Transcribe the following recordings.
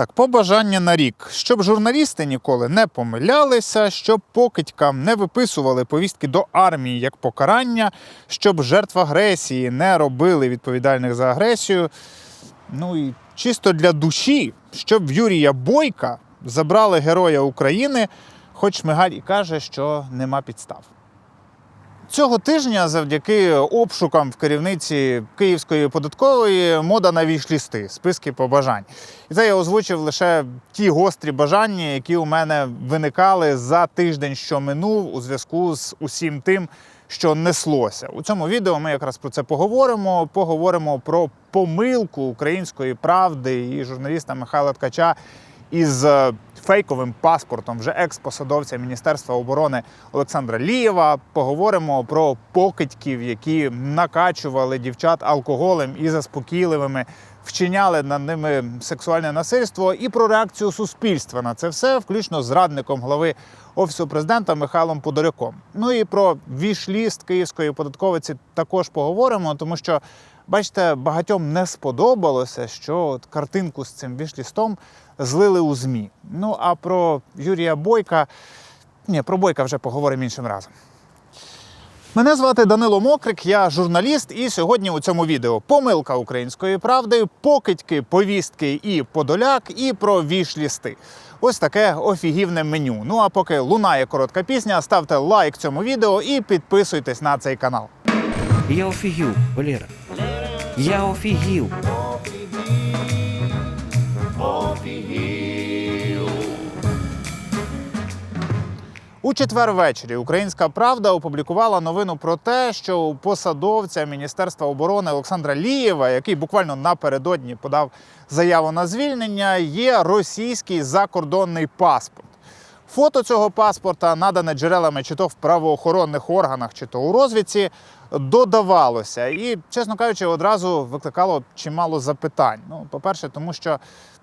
Так, побажання на рік, щоб журналісти ніколи не помилялися, щоб покидькам не виписували повістки до армії як покарання, щоб жертв агресії не робили відповідальних за агресію. Ну і чисто для душі, щоб в Юрія Бойка забрали Героя України, хоч Шмигаль і каже, що нема підстав. Цього тижня, завдяки обшукам в керівниці Київської податкової, мода на вішлісти, списки побажань. І це я озвучив лише ті гострі бажання, які у мене виникали за тиждень, що минув, у зв'язку з усім тим, що неслося. У цьому відео ми якраз про це поговоримо. Поговоримо про помилку української правди і журналіста Михайла Ткача із фейковим паспортом вже екс-посадовця Міністерства оборони Олександра Лієва. Поговоримо про покидьків, які накачували дівчат алкоголем і заспокійливими, вчиняли над ними сексуальне насильство, і про реакцію суспільства на це все, включно з радником глави офісу президента Михайлом Подоляком. Ну і про вішліст київської податковиці також поговоримо, тому що. Бачите, багатьом не сподобалося, що от картинку з цим вішлістом злили у ЗМІ. Ну а про Юрія Бойка. Ні, про Бойка вже поговоримо іншим разом. Мене звати Данило Мокрик, я журналіст, і сьогодні у цьому відео помилка української правди, покидьки, повістки і подоляк, і про вішлісти. Ось таке офігівне меню. Ну а поки лунає коротка пісня, ставте лайк цьому відео і підписуйтесь на цей канал. Я офігів, Валера. Я офігів. У четвер ввечері Українська Правда опублікувала новину про те, що у посадовця Міністерства оборони Олександра Лієва, який буквально напередодні подав заяву на звільнення, є російський закордонний паспорт. Фото цього паспорта, надане джерелами чи то в правоохоронних органах, чи то у розвідці, додавалося. І, чесно кажучи, одразу викликало чимало запитань. Ну, по-перше, тому що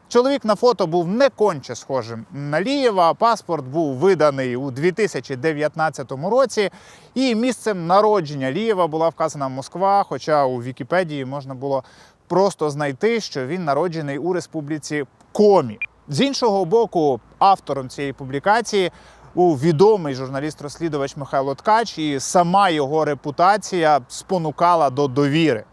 чоловік на фото був не конче схожим на Лієва. Паспорт був виданий у 2019 році, і місцем народження Лієва була вказана Москва. Хоча у Вікіпедії можна було просто знайти, що він народжений у республіці Комі. З іншого боку, автором цієї публікації у відомий журналіст-розслідувач Михайло Ткач, і сама його репутація спонукала до довіри.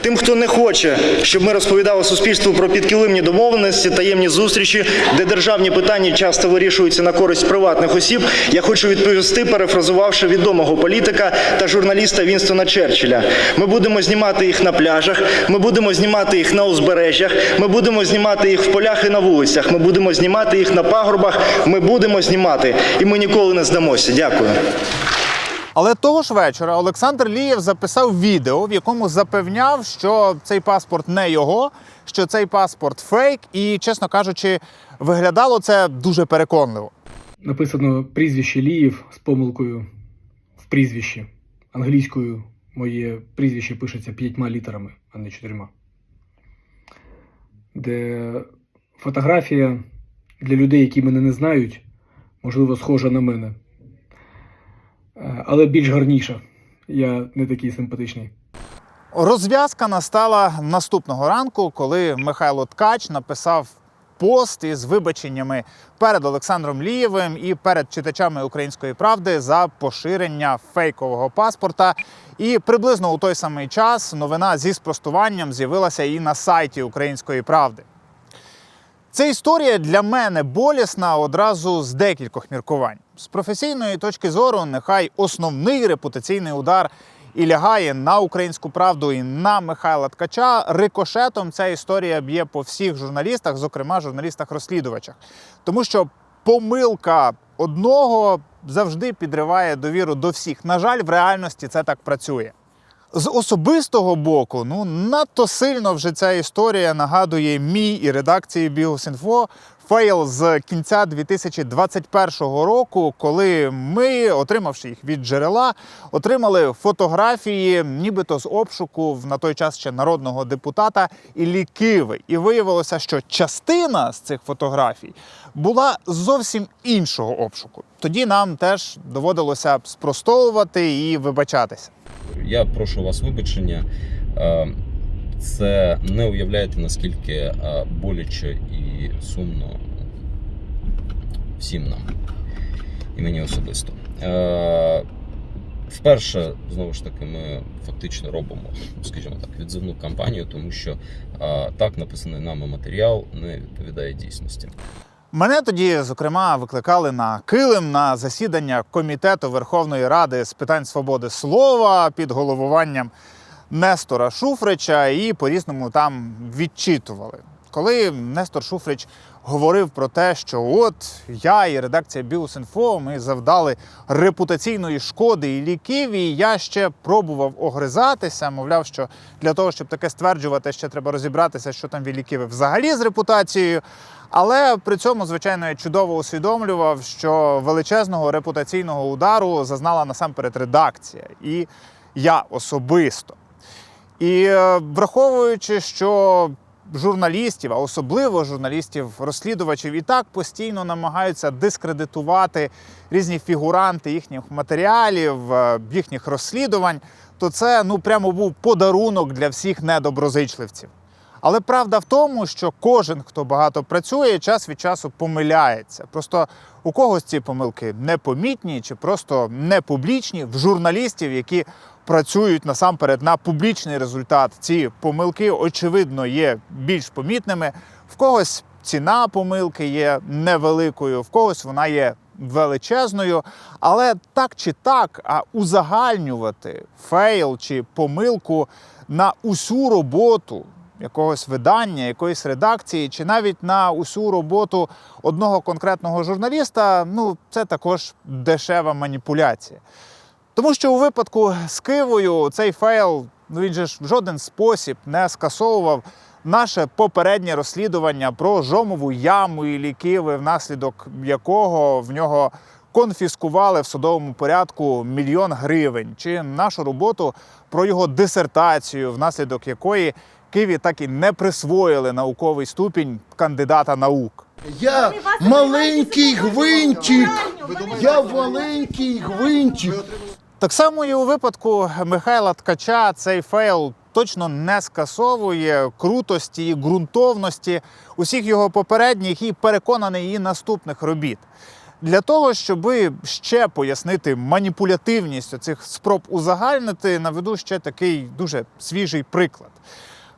Тим, хто не хоче, щоб ми розповідали суспільству про підкилимні домовленості, таємні зустрічі, де державні питання часто вирішуються на користь приватних осіб, я хочу відповісти, перефразувавши відомого політика та журналіста Вінстона Черчилля. Ми будемо знімати їх на пляжах, ми будемо знімати їх на узбережжях, ми будемо знімати їх в полях і на вулицях, ми будемо знімати їх на пагорбах, ми будемо знімати, і ми ніколи не здамося. Дякую. Але того ж вечора Олександр Лієв записав відео, в якому запевняв, що цей паспорт не його, що цей паспорт фейк, і, чесно кажучи, виглядало це дуже переконливо. написано прізвище Ліїв з помилкою в прізвищі. Англійською моє прізвище пишеться п'ятьма літерами, а не чотирма. Де фотографія для людей, які мене не знають, можливо, схожа на мене. Е, Але більш гарніша. Я не такий симпатичний. Розв'язка настала наступного ранку, коли Михайло Ткач написав пост із вибаченнями перед Олександром Лієвим і перед читачами української правди за поширення фейкового паспорта. І приблизно у той самий час новина зі спростуванням з'явилася і на сайті Української правди. Ця історія для мене болісна одразу з декількох міркувань. З професійної точки зору, нехай основний репутаційний удар і лягає на українську правду і на Михайла Ткача. Рикошетом ця історія б'є по всіх журналістах, зокрема журналістах-розслідувачах. Тому що помилка одного завжди підриває довіру до всіх. На жаль, в реальності це так працює. З особистого боку, ну надто сильно вже ця історія нагадує мій і редакції Бігус.Інфо фейл з кінця 2021 року, коли ми, отримавши їх від джерела, отримали фотографії, нібито з обшуку в на той час ще народного депутата Іллі Киви. І виявилося, що частина з цих фотографій була зовсім іншого обшуку. Тоді нам теж доводилося спростовувати і вибачатися. Я прошу вас вибачення. Це не уявляєте, наскільки е, боляче і сумно всім нам, і мені особисто. Е, Вперше, знову ж таки, ми фактично робимо, скажімо так, відзивну кампанію, тому що е, так написаний нами матеріал не відповідає дійсності. Мене тоді, зокрема, викликали на килим на засідання комітету Верховної Ради з питань свободи слова під головуванням Нестора Шуфрича і по-різному там відчитували. Коли Нестор Шуфрич говорив про те, що от я і редакція Біус.Інфо ми завдали репутаційної шкоди і ліків, і я ще пробував огризатися, мовляв, що для того, щоб таке стверджувати, ще треба розібратися, що там Віліківе взагалі з репутацією. Але при цьому, звичайно, я чудово усвідомлював, що величезного репутаційного удару зазнала насамперед редакція, і я особисто. І е, враховуючи, що журналістів, а особливо журналістів-розслідувачів, і так постійно намагаються дискредитувати різні фігуранти їхніх матеріалів, е, їхніх розслідувань, то це ну прямо був подарунок для всіх недоброзичливців. Але правда в тому, що кожен, хто багато працює, час від часу помиляється. Просто у когось ці помилки непомітні чи просто не публічні. В журналістів, які працюють насамперед на публічний результат, ці помилки очевидно є більш помітними. В когось ціна помилки є невеликою, в когось вона є величезною. Але так чи так, а узагальнювати фейл чи помилку на усю роботу якогось видання, якоїсь редакції, чи навіть на усю роботу одного конкретного журналіста, ну це також дешева маніпуляція. Тому що у випадку з Кивою цей фейл ну він же ж в жоден спосіб не скасовував наше попереднє розслідування про жомову яму і лікиви, внаслідок якого в нього конфіскували в судовому порядку мільйон гривень, чи нашу роботу про його дисертацію, внаслідок якої Києві так і не присвоїли науковий ступінь кандидата наук. Я маленький гвинтик. Я маленький гвинтик. Так само і у випадку Михайла Ткача цей фейл точно не скасовує крутості і ґрунтовності усіх його попередніх і переконаний і наступних робіт. Для того, щоб ще пояснити маніпулятивність цих спроб узагальнити, наведу ще такий дуже свіжий приклад.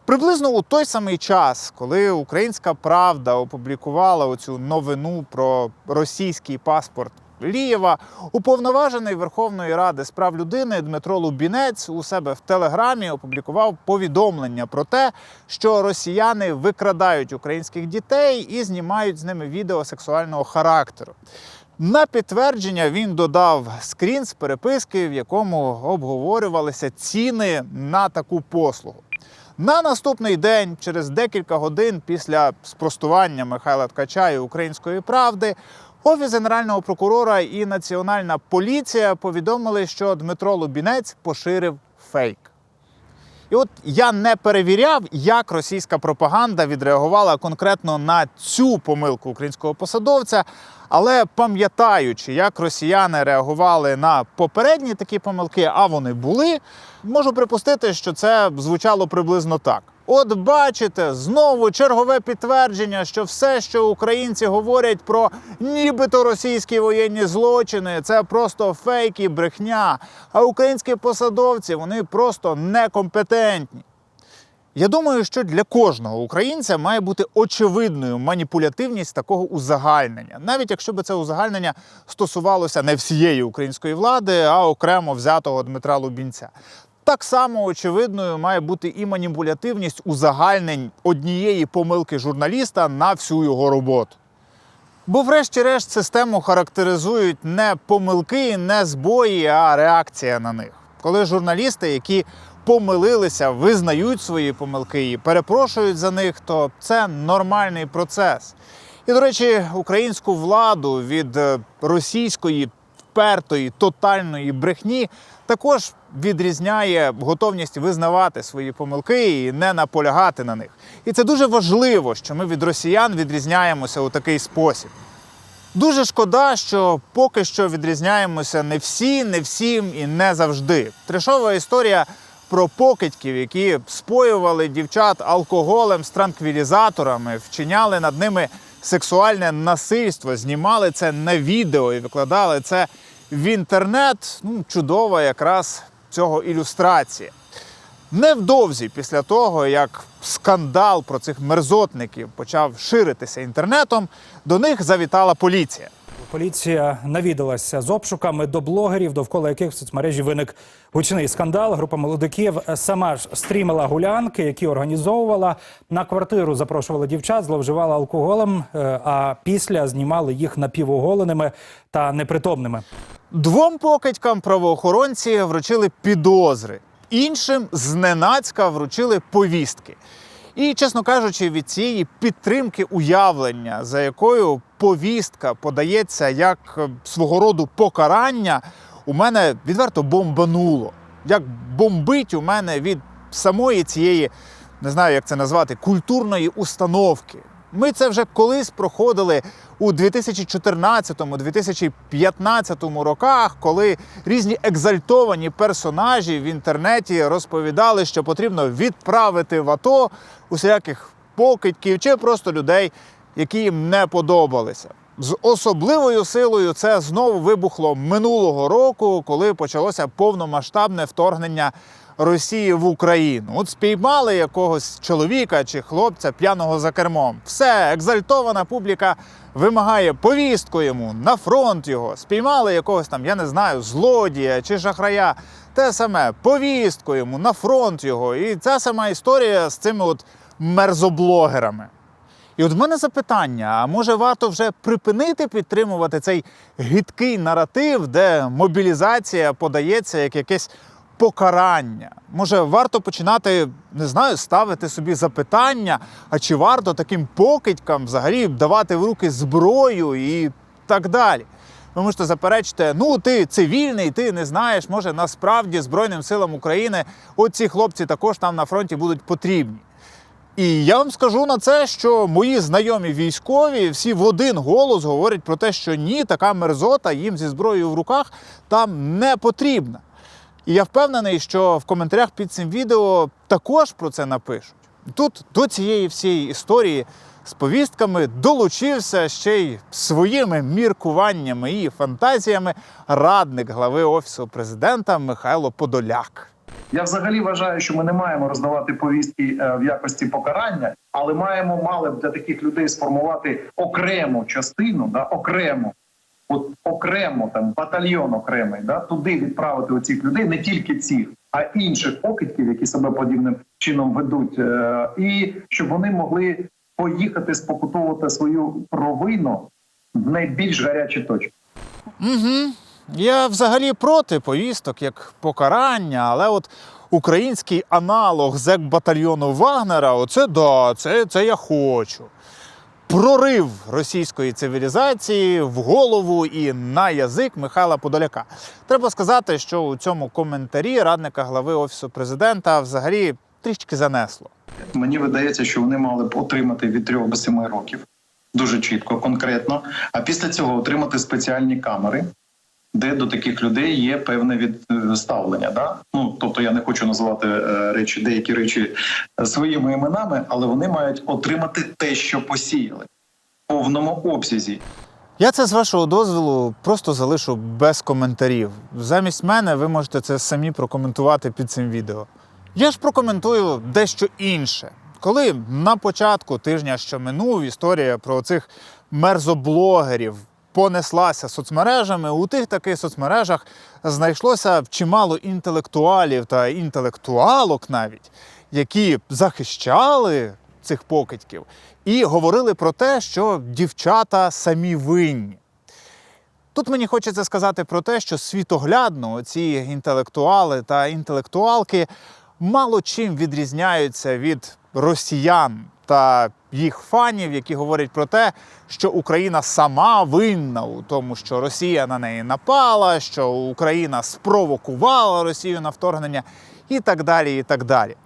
Приблизно у той самий час, коли Українська Правда опублікувала оцю новину про російський паспорт Лієва, уповноважений Верховної Ради з прав людини Дмитро Лубінець у себе в телеграмі опублікував повідомлення про те, що росіяни викрадають українських дітей і знімають з ними відео сексуального характеру. На підтвердження він додав скрін з переписки, в якому обговорювалися ціни на таку послугу. На наступний день, через декілька годин після спростування Михайла Ткача і української правди, офіс генерального прокурора і національна поліція повідомили, що Дмитро Лубінець поширив фейк. І от я не перевіряв, як російська пропаганда відреагувала конкретно на цю помилку українського посадовця. Але пам'ятаючи, як росіяни реагували на попередні такі помилки, а вони були, можу припустити, що це звучало приблизно так. От бачите, знову чергове підтвердження, що все, що українці говорять про нібито російські воєнні злочини, це просто фейк і брехня. А українські посадовці вони просто некомпетентні. Я думаю, що для кожного українця має бути очевидною маніпулятивність такого узагальнення, навіть якщо би це узагальнення стосувалося не всієї української влади, а окремо взятого Дмитра Лубінця. Так само очевидною має бути і маніпулятивність узагальнень однієї помилки журналіста на всю його роботу. Бо, врешті-решт, систему характеризують не помилки, не збої, а реакція на них. Коли журналісти, які помилилися, визнають свої помилки і перепрошують за них, то це нормальний процес. І, до речі, українську владу від е, російської впертої тотальної брехні також відрізняє готовність визнавати свої помилки і не наполягати на них. І це дуже важливо, що ми від росіян відрізняємося у такий спосіб. Дуже шкода, що поки що відрізняємося не всі, не всім і не завжди. Трешова історія про покидьків, які споювали дівчат алкоголем з транквілізаторами, вчиняли над ними сексуальне насильство, знімали це на відео і викладали це в інтернет. Ну, чудова якраз цього ілюстрація. Невдовзі після того, як скандал про цих мерзотників почав ширитися інтернетом, до них завітала поліція. Поліція навідалася з обшуками до блогерів, довкола яких в соцмережі виник гучний скандал. Група молодиків сама ж стрімила гулянки, які організовувала на квартиру. Запрошували дівчат, зловживала алкоголем, е, а після знімали їх напівоголеними та непритомними. Двом покидькам правоохоронці вручили підозри, іншим зненацька вручили повістки. І, чесно кажучи, від цієї підтримки уявлення, за якою повістка подається як е, свого роду покарання, у мене відверто бомбануло. Як бомбить у мене від самої цієї, не знаю, як це назвати, культурної установки. Ми це вже колись проходили у 2014-2015 роках, коли різні екзальтовані персонажі в інтернеті розповідали, що потрібно відправити в АТО усяких покидьків чи просто людей, які їм не подобалися. З особливою силою це знову вибухло минулого року, коли почалося повномасштабне вторгнення Росії в Україну. От спіймали якогось чоловіка чи хлопця п'яного за кермом. Все, екзальтована публіка вимагає повістку йому на фронт його. Спіймали якогось там, я не знаю, злодія чи шахрая. Те саме повістку йому на фронт його. І ця сама історія з цими от мерзоблогерами. І от в мене запитання: а може варто вже припинити підтримувати цей гидкий наратив, де мобілізація подається як якесь покарання? Може, варто починати, не знаю, ставити собі запитання, а чи варто таким покидькам взагалі давати в руки зброю і так далі? Ви можете заперечити, ну ти цивільний, ти не знаєш, може насправді Збройним силам України оці хлопці також там на фронті будуть потрібні. І я вам скажу на це, що мої знайомі військові всі в один голос говорять про те, що ні, така мерзота їм зі зброєю в руках там не потрібна. І я впевнений, що в коментарях під цим відео також про це напишуть. Тут до цієї всієї історії з повістками долучився ще й своїми міркуваннями і фантазіями радник глави офісу президента Михайло Подоляк. Я взагалі вважаю, що ми не маємо роздавати повістки е, в якості покарання, але маємо мали б для таких людей сформувати окрему частину, да окремо, от окремо там батальйон окремий, да туди відправити оцих людей, не тільки цих, а інших покидьків, які себе подібним чином ведуть, е, і щоб вони могли поїхати спокутовувати свою провину в найбільш гарячі точки. Угу. Я взагалі проти повісток як покарання, але от український аналог зек батальйону Вагнера, оце да, це, це я хочу. Прорив російської цивілізації в голову і на язик Михайла Подоляка. Треба сказати, що у цьому коментарі радника глави офісу президента взагалі трішки занесло. Мені видається, що вони мали б отримати від 3 до 7 років дуже чітко, конкретно. А після цього отримати спеціальні камери, де до таких людей є певне відставлення. Да? Ну тобто я не хочу називати е, речі, деякі речі е, своїми іменами, але вони мають отримати те, що посіяли в повному обсязі. Я це з вашого дозволу просто залишу без коментарів. Замість мене ви можете це самі прокоментувати під цим відео. Я ж прокоментую дещо інше. Коли на початку тижня, що минув, історія про цих мерзоблогерів понеслася соцмережами, у тих таких соцмережах знайшлося чимало інтелектуалів та інтелектуалок навіть, які захищали цих покидьків і говорили про те, що дівчата самі винні. Тут мені хочеться сказати про те, що світоглядно ці інтелектуали та інтелектуалки мало чим відрізняються від росіян та їх фанів, які говорять про те, що Україна сама винна у тому, що Росія на неї напала, що Україна спровокувала Росію на вторгнення, і так далі. і так далі.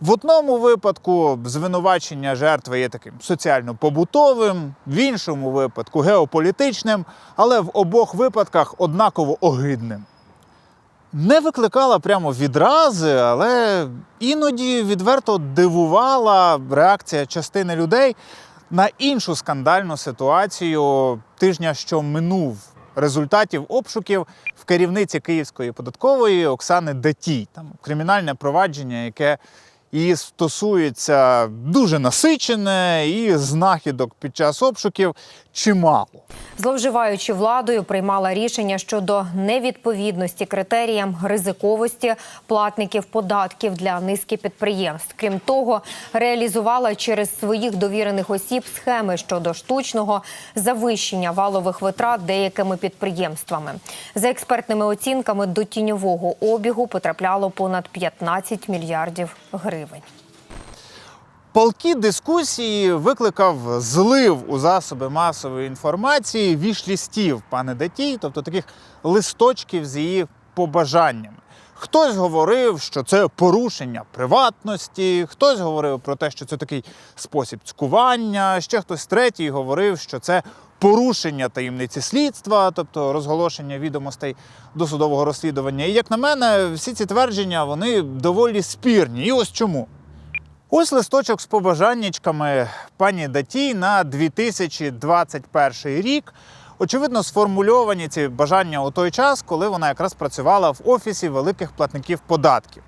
В одному випадку звинувачення жертви є таким соціально-побутовим, в іншому випадку геополітичним, але в обох випадках однаково огидним. Не викликала прямо відрази, але іноді відверто дивувала реакція частини людей на іншу скандальну ситуацію тижня, що минув результатів обшуків в керівниці Київської податкової Оксани Датій. Там кримінальне провадження, яке і стосується дуже насичене, і знахідок під час обшуків чимало. Зловживаючи владою, приймала рішення щодо невідповідності критеріям ризиковості платників податків для низки підприємств. Крім того, реалізувала через своїх довірених осіб схеми щодо штучного завищення валових витрат деякими підприємствами. За експертними оцінками до тіньового обігу потрапляло понад 15 мільярдів гривень. Палкі дискусії викликав злив у засоби масової інформації вішлістів пане Датій, тобто таких листочків з її побажаннями. Хтось говорив, що це порушення приватності, хтось говорив про те, що це такий спосіб цькування. Ще хтось третій говорив, що це порушення таємниці слідства, тобто розголошення відомостей досудового розслідування. І як на мене, всі ці твердження вони доволі спірні. І ось чому. Ось листочок з побажаннячками пані Датій на 2021 рік. Очевидно, сформульовані ці бажання у той час, коли вона якраз працювала в офісі великих платників податків.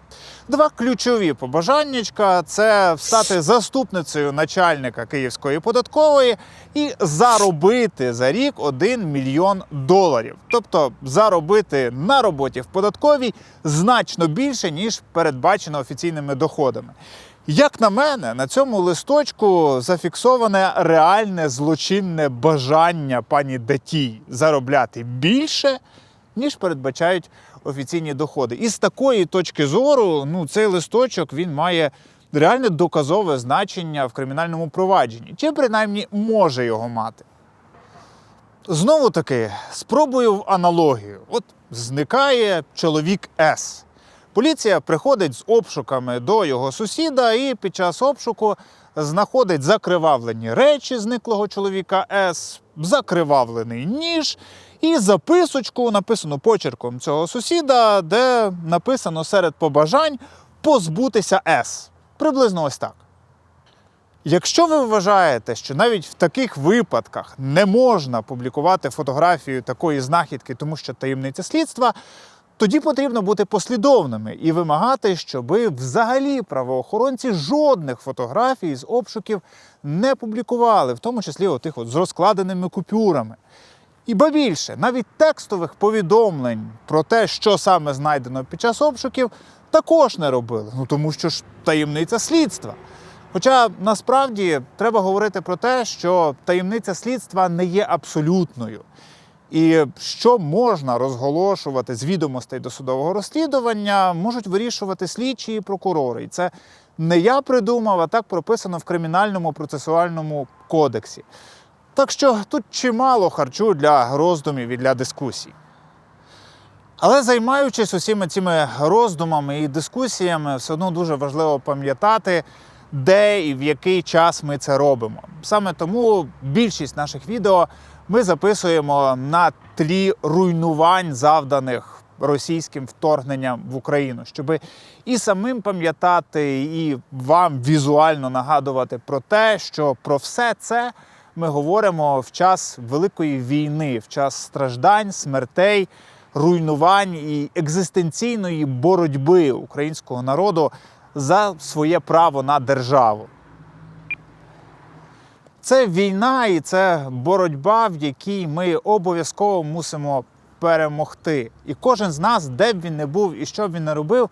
Два ключові побажаннячка це стати заступницею начальника Київської податкової і заробити за рік 1 мільйон доларів. Тобто заробити на роботі в податковій значно більше, ніж передбачено офіційними доходами. Як на мене, на цьому листочку зафіксоване реальне злочинне бажання пані Датій заробляти більше, ніж передбачають офіційні доходи. І з такої точки зору, ну, цей листочок він має реальне доказове значення в кримінальному провадженні, чи принаймні може його мати. Знову таки, спробую в аналогію. От зникає чоловік С. Поліція приходить з обшуками до його сусіда і під час обшуку знаходить закривавлені речі зниклого чоловіка С, закривавлений ніж і записочку, написану почерком цього сусіда, де написано серед побажань позбутися С. Приблизно ось так. Якщо ви вважаєте, що навіть в таких випадках не можна публікувати фотографію такої знахідки, тому що таємниця слідства, тоді потрібно бути послідовними і вимагати, щоби взагалі правоохоронці жодних фотографій з обшуків не публікували, в тому числі отих от з розкладеними купюрами. І ба більше, навіть текстових повідомлень про те, що саме знайдено під час обшуків, також не робили. Ну тому що ж таємниця слідства. Хоча насправді треба говорити про те, що таємниця слідства не є абсолютною. І що можна розголошувати з відомостей досудового розслідування, можуть вирішувати слідчі і прокурори. І це не я придумав, а так прописано в кримінальному процесуальному кодексі. Так що тут чимало харчу для роздумів і для дискусій. Але займаючись усіма цими роздумами і дискусіями, все одно дуже важливо пам'ятати, де і в який час ми це робимо. Саме тому більшість наших відео ми записуємо на тлі руйнувань, завданих російським вторгненням в Україну, щоб і самим пам'ятати, і вам візуально нагадувати про те, що про все це ми говоримо в час великої війни, в час страждань, смертей, руйнувань і екзистенційної боротьби українського народу за своє право на державу. Це війна і це боротьба, в якій ми обов'язково мусимо перемогти. І кожен з нас, де б він не був і що б він не робив,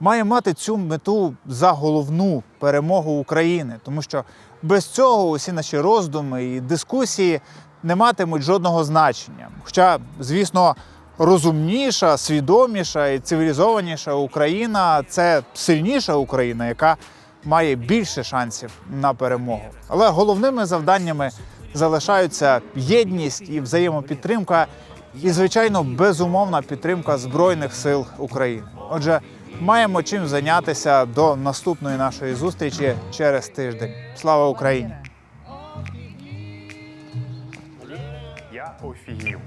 має мати цю мету за головну перемогу України. Тому що без цього усі наші роздуми і дискусії не матимуть жодного значення. Хоча, звісно, розумніша, свідоміша і цивілізованіша Україна це сильніша Україна, яка має більше шансів на перемогу. Але головними завданнями залишаються єдність і взаємопідтримка, і, звичайно, безумовна підтримка Збройних сил України. Отже, маємо чим зайнятися до наступної нашої зустрічі через тиждень. Слава Україні! Я офігів.